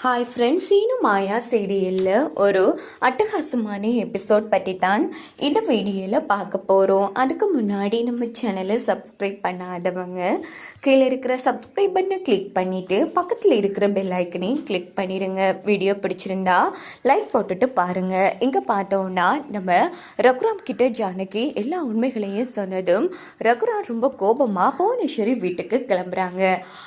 Hi friends Seenu மாயா சீரியலில் ஒரு அட்டகாசமான எபிசோட் பற்றி தான் இந்த வீடியோவில் பார்க்க போகிறோம் அதுக்கு முன்னாடி நம்ம சேனலை சப்ஸ்கிரைப் பண்ணாதவங்க கீழே இருக்கிற சப்ஸ்கிரைப் பண்ணை கிளிக் பண்ணிவிட்டு பக்கத்தில் இருக்கிற பெல் ஐக்கனையும் கிளிக் பண்ணிடுங்க வீடியோ பிடிச்சிருந்தா லைக் போட்டுட்டு பாருங்கள் இங்கே பார்த்தோன்னா நம்ம ரகுராம் கிட்ட ஜானகி எல்லா உண்மைகளையும் சொன்னதும் ரகுராம் ரொம்ப கோபமாக புவனேஸ்வரி வீட்டுக்கு கிளம்புறாங்க.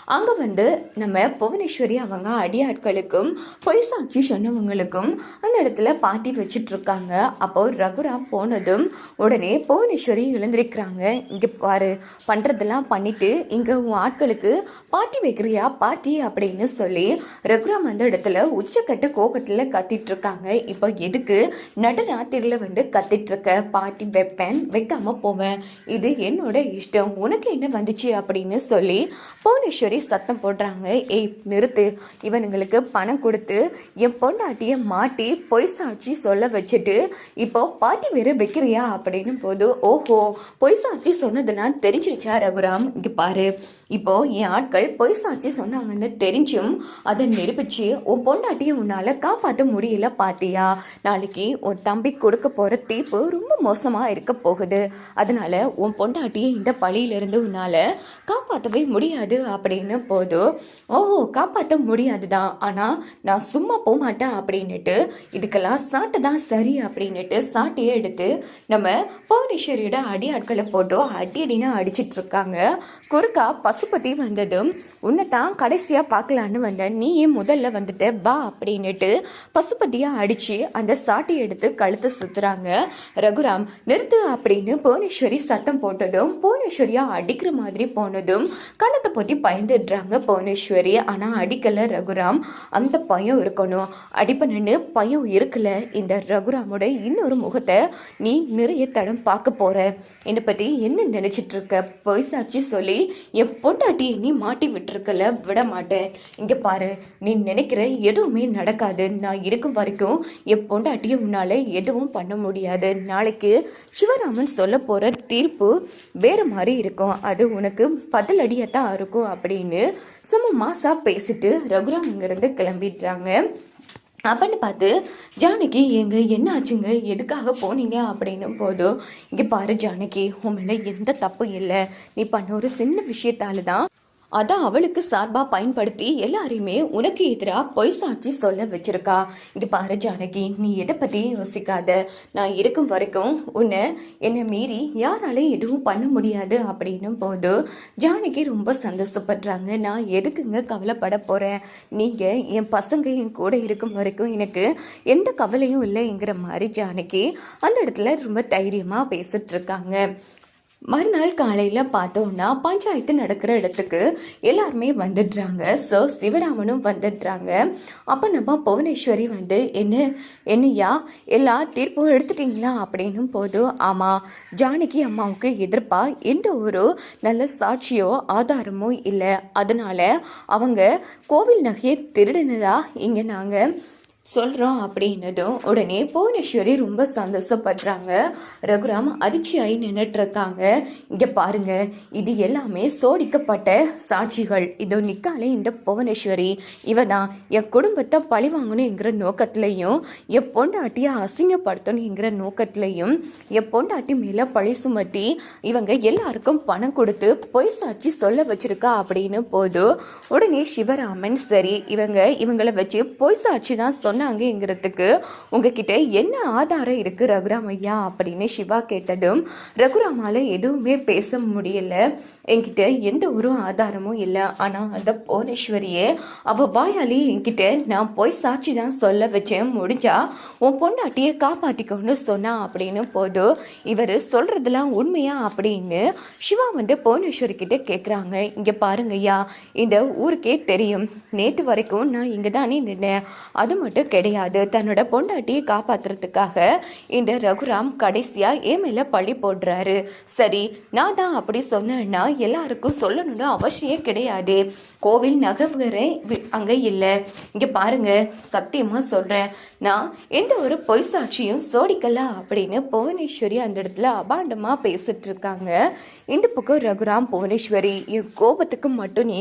அங்கே வந்து நம்ம புவனேஸ்வரி அவங்க அடியாட்களுக்கு அடியாட்களுக்கும் பொய் சாட்சி சொன்னவங்களுக்கும் அந்த இடத்துல பாட்டி வச்சுட்டு இருக்காங்க அப்போ ரகுராம் போனதும் உடனே புவனேஸ்வரி எழுந்திருக்கிறாங்க. இங்கே பாரு பண்ணுறதெல்லாம் பண்ணிட்டு இங்கே உன் ஆட்களுக்கு பாட்டி வைக்கிறியா? பாட்டி அப்படின்னு சொல்லி ரகுராம் அந்த இடத்துல உச்சக்கட்டு கோபத்தில் கத்திட்டு இருக்காங்க இப்போ எதுக்கு நடராத்திரியில் வந்து கத்திட்டு இருக்க பாட்டி வைப்பேன் வைக்காம போவேன். இது என்னோட இஷ்டம். உனக்கு என்ன வந்துச்சு அப்படின்னு சொல்லி புவனேஸ்வரி சத்தம் போடுறாங்க. ஏய் நிறுத்து. இவனுங்களுக்கு பணம் கொடுத்து என் பொண்டாட்டியை மாட்டி பொய் சாட்சி சொல்ல வச்சுட்டு இப்போ பாட்டி வேற வைக்கிறியா அப்படின்னு போது ஓஹோ பொய் சாட்சி சொன்னதெல்லாம் தெரிஞ்சிருச்சா ரகுராம்? இங்கே பாரு. இப்போ என் ஆட்கள் பொய் சாட்சி சொன்னாங்கன்னு தெரிஞ்சும் அதை நிரூபிச்சு உன் பொண்டாட்டியை உன்னால் காப்பாற்ற முடியல பாத்தியா? நாளைக்கு உன் தம்பி கொடுக்க போகிற தீர்ப்பு ரொம்ப மோசமாக இருக்க போகுது. அதனால உன் பொண்டாட்டியை இந்த பழியிலிருந்து உன்னால் காப்பாற்றவே முடியாது அப்படின்னு போதும் ஓஹோ காப்பாற்ற முடியாது தான் ஆனால் நான் சும்மா போக மாட்டேன் அப்படின்னுட்டு இதுக்கெல்லாம் சாட்டை தான் சரி அப்படின்னுட்டு சாட்டையே எடுத்து நம்ம புவனேஸ்வரியோட அடி ஆட்களை போட்டு அடி அடின்னு அடிச்சிட்டு இருக்காங்க. குறுக்கா பசுபதி வந்ததும் உன்னை தான் கடைசியாக பார்க்கலான்னு வந்தேன் நீ ஏன் முதல்ல வந்துட்ட வா அப்படின்னுட்டு பசுபதியாக அடித்து அந்த சாட்டை எடுத்து கழுத்தை சுற்றுறாங்க ரகுராம் நிறுத்து அப்படின்னு புவனேஸ்வரி சத்தம் போட்டதும் புவனேஸ்வரியாக அடிக்கிற மாதிரி போனதும் கண்ணத்தை பொத்தி பயந்துடுறாங்க புவனேஸ்வரி. ஆனால் அடிக்கலை ரகுராம். அந்த பயம் இருக்கணும். அடிப்பனு பயம் இருக்கல. இந்த ரகுராமோட இன்னொரு முகத்தை நீ நிறைய தடம் பார்க்க போற. என்னை பற்றி என்ன நினைச்சிட்டு இருக்க? பொய்சாட்சி சொல்லி என் பொண்டாட்டியை நீ மாட்டி விட்டுருக்கல விட மாட்டேன். இங்கே பாரு நீ நினைக்கிற எதுவுமே நடக்காது. நான் இருக்கும் வரைக்கும் என் பொண்டாட்டியை உன்னால எதுவும் பண்ண முடியாது. நாளைக்கு சிவராமன் சொல்ல போகிற தீர்ப்பு வேறு மாதிரி இருக்கும். அது உனக்கு பதிலடியாக தான் இருக்கும் அப்படின்னு சும்மா மாசா பேசிட்டு ரகுராம் இங்கேருந்து கிளம்பிடுறாங்க. அப்படின்னு பார்த்து ஜானகி எங்க என்ன ஆச்சுங்க? எதுக்காக போனீங்க? அப்படின்னும் போதும் இங்கே பாரு ஜானகி உன் மேலே எந்த தப்பும் இல்லை. நீ பண்ண ஒரு சின்ன விஷயத்தால தான் அதை அவளுக்கு சார்பாக பயன்படுத்தி எல்லாரையுமே உனக்கு எதிராக பொய் சாட்சி சொல்ல வச்சிருக்கா. இது பாரு ஜானகி நீ எதை பற்றியும் யோசிக்காத. நான் இருக்கும் வரைக்கும் உன்னை என்னை மீறி யாராலையும் எதுவும் பண்ண முடியாது அப்படின்னும் போது ஜானகி ரொம்ப சந்தோஷப்படுறாங்க. நான் எதுக்குங்க கவலைப்பட போகிறேன் நீங்கள் என் பசங்க என் கூட இருக்கும் வரைக்கும் எனக்கு எந்த கவலையும் இல்லைங்கிற மாதிரி ஜானகி அந்த இடத்துல ரொம்ப தைரியமாக பேசிட்டு இருக்காங்க. மறுநாள் காலையில் பார்த்தோன்னா பஞ்சாயத்து நடக்கிற இடத்துக்கு எல்லாருமே வந்துடுறாங்க. ஸோ சிவராமனும் வந்துடுறாங்க. அப்போ நம்ம புவனேஸ்வரி வந்து என்ன என்னையா எல்லா தீர்ப்பும் எடுத்துட்டிங்களா? அப்படின்னும் போது ஆமாம் ஜானகி அம்மாவுக்கு எதிர்ப்பாக எந்த ஒரு நல்ல சாட்சியோ ஆதாரமோ இல்லை. அதனால் அவங்க கோவில் நகையை திருடினதா இங்கே நாங்கள் சொல்கிறோம் அப்படின்னதும் உடனே புவனேஸ்வரி ரொம்ப சந்தோஷப்படுறாங்க. ரகுராம் அதிர்ச்சியாகி நின்றுட்டு இருக்காங்க இங்கே பாருங்கள் இது எல்லாமே சோடிக்கப்பட்ட சாட்சிகள். இதோ நிற்காலே இந்த புவனேஸ்வரி. இவ தான் என் குடும்பத்தை பழி வாங்கணுங்கிற நோக்கத்துலேயும் என் பொண்டாட்டியை அசிங்கப்படுத்தணுங்கிற நோக்கத்துலேயும் என் பொண்டாட்டி மேலே பழி சுமத்தி இவங்க எல்லாருக்கும் பணம் கொடுத்து பொய் சாட்சி சொல்ல வச்சுருக்கா அப்படின்னு போதும் உடனே சிவராமன் சரி இவங்க இவங்களை வச்சு பொய் சாட்சி தான் சொன்னாங்கங்கிறதுக்கு உங்ககிட்ட என்ன ஆதாரம் இருக்கு ரகுராம் ஐயா அப்படின்னு சிவா கேட்டதும் ரகுராமால எதுவுமே பேச முடியல. என்கிட்ட எந்த ஒரு ஆதாரமும் இல்லை. ஆனால் அந்த புவனேஸ்வரியே அவ வாயாலே என்கிட்ட நான் போய் சாட்சி தான் சொல்ல வச்சேன் முடிஞ்சா உன் பொண்டாட்டியை காப்பாற்றிக்கணும்னு சொன்னா அப்படின்னு போதும் இவர் சொல்றதெல்லாம் உண்மையா அப்படின்னு சிவா வந்து புவனேஸ்வரி கிட்ட கேட்குறாங்க இங்கே பாருங்க ஐயா இந்த ஊருக்கே தெரியும். நேற்று வரைக்கும் நான் இங்கே தானே நின்னேன். அது மட்டும் கிடையாது. தன்னோட பொண்டாட்டியை காப்பாத்துறதுக்காக இந்த ரகுராம் கடைசியா என் மேல பழி போடுறாரு. சரி நான் தான் அப்படி சொன்னேன்னா எல்லாருக்கும் சொல்லணும்னு அவசியம் கிடையாது. கோவில் நகவரே அங்கே இல்லை. இங்கே பாருங்க சத்தியமாக சொல்கிறேன் நான் எந்த ஒரு பொய் சாட்சியும் சோடிக்கல அப்படின்னு புவனேஸ்வரி அந்த இடத்துல அபாண்டமாக பேசிட்டு இருக்காங்க இந்த பக்கம் ரகுராம் புவனேஸ்வரி என் கோபத்துக்கு மட்டும் நீ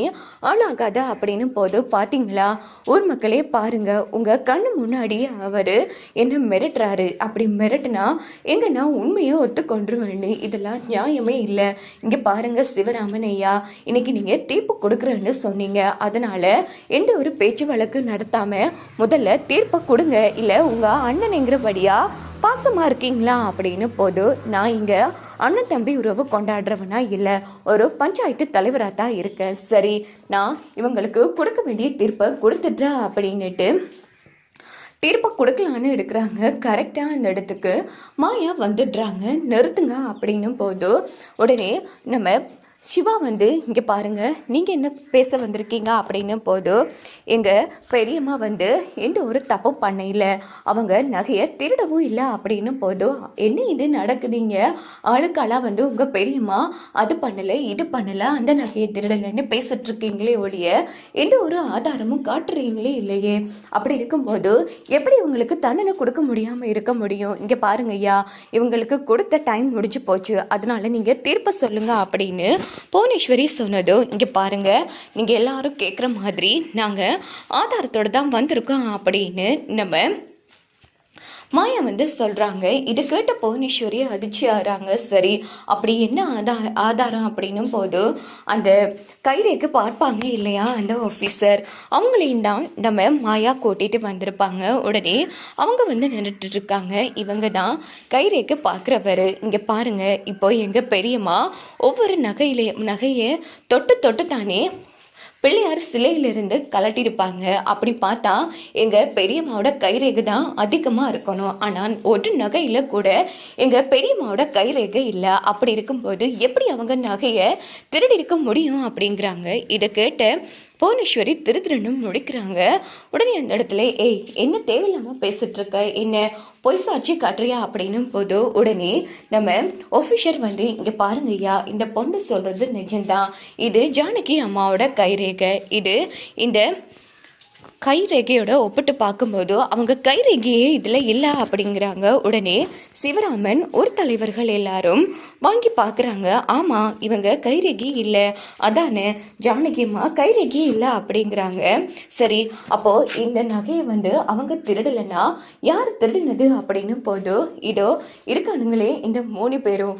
ஆளாகாத அப்படின்னு போது பார்த்தீங்களா ஊர் மக்களே பாருங்க உங்கள் கண்ணு முன்னாடி அவர் என்ன மிரட்டுறாரு. அப்படி மிரட்டுனா எங்க நான் உண்மையை ஒத்துக்கொண்டுருவேன் இதெல்லாம் நியாயமே இல்லை. இங்கே பாருங்க சிவராமன் ஐயா இன்னைக்கு நீங்கள் தீர்ப்பு கொடுக்குறேன்னு சொன்ன சொன்னீங்க. அதனால எந்த ஒரு பேச்சு வழக்கு நடத்தாம முதல்ல தீர்ப்பை கொடுங்க. இல்லை உங்க அண்ணனுங்கிறபடியா பாசமாக இருக்கீங்களா? அப்படின்னு போது நான் இங்கே அண்ணன் தம்பி உறவு கொண்டாடுறவனா இல்லை ஒரு பஞ்சாயத்து தலைவராக தான் இருக்கேன். சரி நான் இவங்களுக்கு கொடுக்க வேண்டிய தீர்ப்பை கொடுத்துட்றா அப்படின்னுட்டு தீர்ப்பை கொடுக்கலான்னு எடுக்கிறாங்க. கரெக்டாக அந்த இடத்துக்கு மாயா வந்துடுறாங்க. நிறுத்துங்க அப்படின்னும் போது உடனே நம்ம சிவா வந்து இங்கே பாருங்கள் நீங்கள் என்ன பேச வந்திருக்கீங்க அப்படின்னு போது எங்கள் பெரியம்மா வந்து எந்த ஒரு தப்பும் பண்ண அவங்க நகையை திருடவும் இல்லை அப்படின்னு போது என்ன இது நடக்குதுங்க? ஆளுக்காளாக வந்து உங்கள் பெரியம்மா அது பண்ணலை இது பண்ணலை அந்த நகையை திருடலைன்னு பேசிட்ருக்கீங்களே ஒழிய எந்த ஒரு ஆதாரமும் காட்டுறீங்களே இல்லையே. அப்படி இருக்கும்போது எப்படி இவங்களுக்கு தண்டனை கொடுக்க முடியாமல் இருக்க முடியும்? இங்கே பாருங்க ஐயா இவங்களுக்கு கொடுத்த டைம் முடிஞ்சு போச்சு. அதனால நீங்கள் தீர்ப்பை சொல்லுங்கள் அப்படின்னு புவனேஸ்வரி சொன்னதும் இங்கே பாருங்கள் நீங்கள் எல்லாரும் கேட்குற மாதிரி நாங்கள் ஆதாரத்தோடு தான் வந்திருக்கோம் அப்படின்னு நம்ம மாயா வந்து சொல்கிறாங்க இது கேட்ட புவனேஸ்வரி அதிர்ச்சி ஆகிறாங்க. சரி அப்படி என்ன ஆதா ஆதாரம் அப்படின்னும் போது அந்த கைரேக்கு பார்ப்பாங்க இல்லையா அந்த ஆஃபீஸர் அவங்களையும் தான் நம்ம மாயா கூட்டிகிட்டு வந்திருப்பாங்க. உடனே அவங்க வந்து நின்றுட்டு இருக்காங்க. இவங்க தான் கைரேக்கு பார்க்குறவர். இங்கே பாருங்கள் இப்போ எங்கள் பெரியம்மா ஒவ்வொரு நகையிலே நகையை தொட்டு தொட்டு தானே பிள்ளையார் சிலையிலிருந்து கலட்டியிருப்பாங்க. அப்படி பார்த்தா எங்கள் பெரியம்மாவோட கைரேகை தான் அதிகமாக இருக்கணும். ஆனால் ஒரு நகையில் கூட எங்கள் பெரியம்மாவோட கைரேகை இல்லை. அப்படி இருக்கும்போது எப்படி அவங்க நகையை திருடி இருக்க முடியும் அப்படிங்கிறாங்க. இதை கேட்ட புவனேஸ்வரி திரு முடிக்கிறாங்க. உடனே அந்த இடத்துல ஏய் என்ன தேவையில்லாமல் பேசிட்டு இருக்க என்ன பொய் சாட்சி காட்டுறியா? அப்படின்னும் போது உடனே நம்ம ஆஃபீஷர் வந்து இங்கே பாருங்க ஐயா இந்த பொண்ணு சொல்கிறது நிஜம்தான். இது ஜானகி அம்மாவோட கைரேகை. இது இந்த கைரேகையோட ஒப்பிட்டு பார்க்கும்போது அவங்க கைரேகையே இதில் இல்லை அப்படிங்கிறாங்க. உடனே சிவராமன் ஒரு தலைவர்கள் எல்லாரும் வாங்கி பார்க்குறாங்க. ஆமாம் இவங்க கைரேகி இல்லை. அதானே ஜானகியம்மா கைரேகி இல்லை அப்படிங்கிறாங்க. சரி அப்போது இந்த நகையை வந்து அவங்க திருடலைன்னா யார் திருடினது அப்படின்னு போதும் இதோ இருக்கானுங்களே இந்த மூணு பேரும்.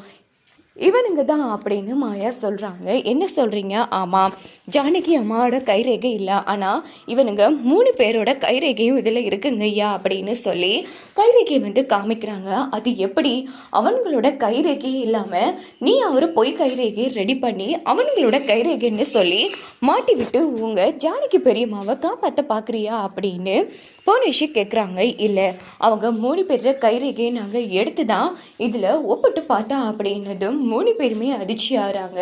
இவனுங்க தான் அப்படின்னு மாயா சொல்கிறாங்க என்ன சொல்கிறீங்க ஆமாம் ஜானகி அம்மாவோட கைரேகை இல்லை. ஆனால் இவனுங்க மூணு பேரோட கைரேகையும் இதில் இருக்குங்க ஐயா அப்படின்னு சொல்லி கைரேகையை வந்து காமிக்கிறாங்க. அது எப்படி? அவன்களோட கைரேகையே இல்லாமல் நீ அவர் பொய் கைரேகையை ரெடி பண்ணி அவனுங்களோட கைரேகைன்னு சொல்லி மாட்டி விட்டு உங்கள் ஜானகி பெரியம்மாவை காப்பாற்ற பார்க்குறியா அப்படின்னு போனேஷி கேட்குறாங்க இல்லை அவங்க மூணு பேர் கைரேகையை நாங்கள் எடுத்து தான் இதில் ஒப்பிட்டு பார்த்தா அப்படின்னதும் மூணு பேருமே அதிர்ச்சி ஆகிறாங்க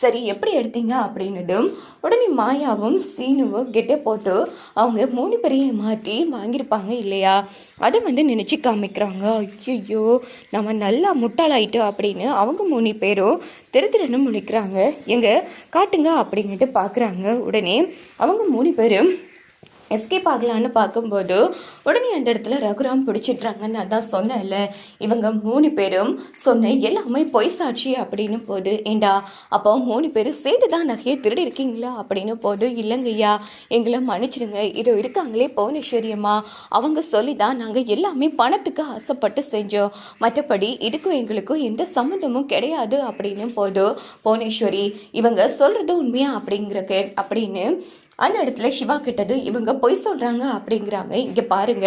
சரி எப்படி எடுத்தீங்க அப்படின்னதும் உடனே மாயாவும் சீனுவும் கெட்ட போட்டு அவங்க மூணு பேரையும் மாற்றி வாங்கியிருப்பாங்க இல்லையா? அதை வந்து நினச்சி காமிக்கிறாங்க. ஐயோ நம்ம நல்லா முட்டாளாயிட்டோம் அப்படின்னு அவங்க மூணு பேரும் திரு திருன்னு முழிக்கிறாங்க. எங்கே காட்டுங்க அப்படின்ட்டு பார்க்குறாங்க உடனே அவங்க மூணு பேரும் எஸ்கேப் ஆகலான்னு பார்க்கும்போது உடனே அந்த இடத்துல ரகுராம் பிடிச்சிட்றாங்கன்னு நான் தான் சொன்னேன்ல. இவங்க மூணு பேரும் சொன்ன எல்லாமே பொய் சாட்சி அப்படின்னு போது ஏண்டா அப்போ மூணு பேரும் சேர்ந்து தான் நகையை திருடி இருக்கீங்களா? அப்படின்னு போது இல்லைங்கய்யா எங்களை மன்னிச்சிடுங்க. இதோ இருக்காங்களே புவனேஸ்வரியம்மா அவங்க சொல்லி தான் நாங்கள் எல்லாமே பணத்துக்கு ஆசைப்பட்டு செஞ்சோம். மற்றபடி இதுக்கும் எங்களுக்கும் எந்த சம்மந்தமும் கிடையாது. அப்படின்னு போது புவனேஸ்வரி இவங்க சொல்கிறது உண்மையா? அப்படிங்கிற கே அப்படின்னு அந்த இடத்துல சிவா கிட்டது இவங்க பொய் சொல்கிறாங்க அப்படிங்கிறாங்க. இங்கே பாருங்க.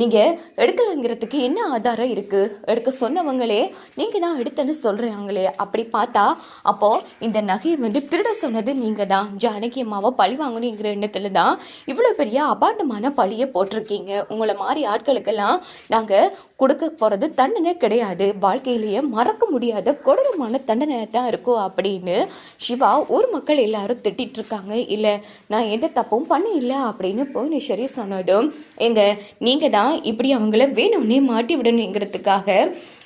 நீங்கள் எடுக்கலைங்கிறதுக்கு என்ன ஆதாரம் இருக்குது எடுக்க சொன்னவங்களே நீங்கள் தான் எடுத்தேன்னு சொல்கிறாங்களே அப்படி பார்த்தா அப்போது இந்த நகையை வந்து திருட சொன்னது நீங்கள் தான். ஜானகி அம்மாவை பழி வாங்கணுங்கிற எண்ணத்தில் தான் இவ்வளோ பெரிய அபாண்டமான பழியை போட்டிருக்கீங்க. உங்களை மாதிரி ஆட்களுக்கெல்லாம் நாங்கள் கொடுக்க போகிறது தண்டனை கிடையாது. வாழ்க்கையிலேயே மறக்க முடியாத கொடூரமான தண்டனை தான் இருக்கும் அப்படின்னு சிவா ஊர் மக்கள் எல்லாரும் திட்டிகிட்டு இருக்காங்க. இல்லை நான் எந்த தப்பும் பண்ண இல்லை அப்படின்னு புவனேஸ்வரி சொன்னதும் எங்க நீங்கள் தான் இப்படி அவங்கள வேணும்னே மாட்டி விடணுங்கிறதுக்காக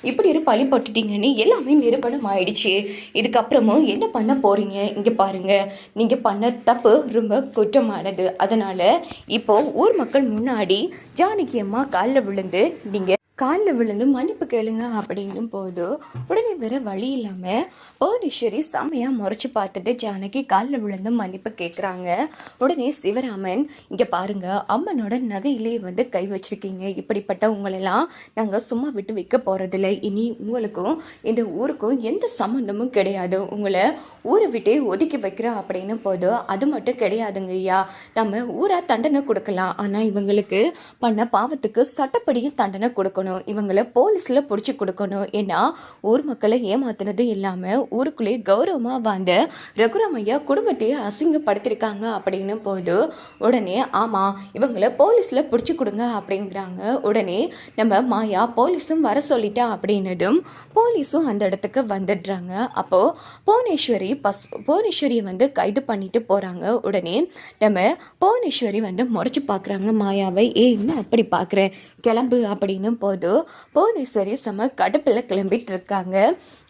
இப்படி ஒரு பழி போட்டுட்டீங்கன்னு எல்லாமே நிரூபணம் ஆயிடுச்சு. இதுக்கப்புறமும் என்ன பண்ண போறீங்க? இங்கே பாருங்க நீங்கள் பண்ண தப்பு ரொம்ப குற்றமானது. அதனால இப்போ ஊர் மக்கள் முன்னாடி ஜானகி அம்மா காலில் விழுந்து நீங்கள் காலில் விழுந்து மன்னிப்பு கேளுங்க அப்படின்னும் போது உடனே வேற வழி இல்லாமல் புவனேஸ்வரி செம்மையாக முறைச்சி பார்த்துட்டு ஜானகி காலில் விழுந்து மன்னிப்பு கேட்குறாங்க உடனே சிவராமன் இங்கே பாருங்க அம்மனோட நகையிலே வந்து கை வச்சிருக்கீங்க. இப்படிப்பட்ட உங்களெல்லாம் நாங்கள் சும்மா விட்டு வைக்க போகிறதில்ல இனி உங்களுக்கும் இந்த ஊருக்கும் எந்த சம்மந்தமும் கிடையாது. உங்களை ஊரை விட்டே ஒதுக்கி வைக்கிறோம் அப்படின்னு போது அது மட்டும் கிடையாதுங்க ஐயா. நம்ம ஊராக தண்டனை கொடுக்கலாம். ஆனால் இவங்களுக்கு பண்ண பாவத்துக்கு சட்டப்படியும் தண்டனை கொடுக்கணும். இவங்களை போலீஸில் பிடிச்சி கொடுக்கணும் ஏன்னா ஊர் மக்களை ஏமாத்துனது இல்லாமல் ஊருக்குள்ளே கௌரவமாக வாழ்ந்த ரகுராமையா குடும்பத்தையே அசிங்கப்படுத்திருக்காங்க அப்படின்னு போது உடனே ஆமாம் இவங்களை போலீஸில் பிடிச்சி கொடுங்க அப்படிங்கிறாங்க. உடனே நம்ம மாயா போலீஸும் வர சொல்லிட்டா அப்படின்னதும் போலீஸும் அந்த இடத்துக்கு வந்துடுறாங்க. அப்போது புவனேஸ்வரி பஸ் புவனேஸ்வரியை வந்து கைது பண்ணிட்டு போகிறாங்க உடனே நம்ம புவனேஸ்வரி வந்து முறைச்சி பார்க்குறாங்க மாயாவை. ஏ அப்படி பார்க்குறேன் கிளம்பு அப்படின்னு போது புவனேஸ்வரி செம கடுப்பில் கிளம்பிட்டு இருக்காங்க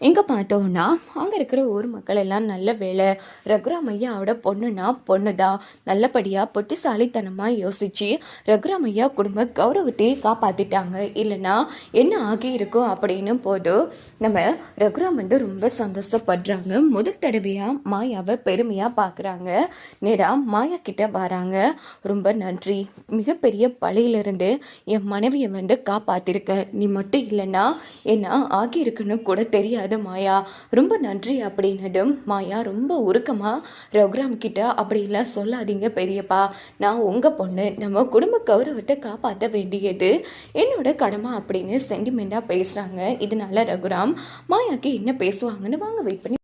இங்கே பார்த்தோம்னா அங்கே இருக்கிற ஊர் மக்கள் எல்லாம் நல்ல வேலை ரகுராம் ஐயாவோட பொண்ணுனா பொண்ணு தான் நல்லபடியாக புத்திசாலித்தனமாக யோசிச்சு ரகுராம் ஐயா குடும்ப கௌரவத்தையே காப்பாற்றிட்டாங்க இல்லைன்னா என்ன ஆகி இருக்கும் அப்படின்னு போது நம்ம ரகுராம் வந்து ரொம்ப சந்தோஷப்படுறாங்க. முதல் தடவையாக மாயாவை பெருமையாக பார்க்குறாங்க நேராக மாயா கிட்ட வராங்க. ரொம்ப நன்றி. மிகப்பெரிய பழையிலிருந்து என் மனைவியை வந்து காப்பாத்திருக்க நீ மட்டும் இல்லைன்னா என்ன ஆகியிருக்குன்னு கூட தெரியாது மாயா. ரொம்ப நன்றி அப்படின்னதும் மாயா ரொம்ப உருக்கமாக ரகுராம் கிட்ட அப்படிலாம் சொல்லாதீங்க பெரியப்பா. நான் உங்கள் பொண்ணு. நம்ம குடும்ப கௌரவத்தை காப்பாற்ற வேண்டியது என்னோட கடமை அப்படின்னு சென்டிமெண்ட்டாக பேசுகிறாங்க இதனால ரகுராம் மாயாக்கு என்ன பேசுவாங்கன்னு வாங்க வெயிட் பண்ணி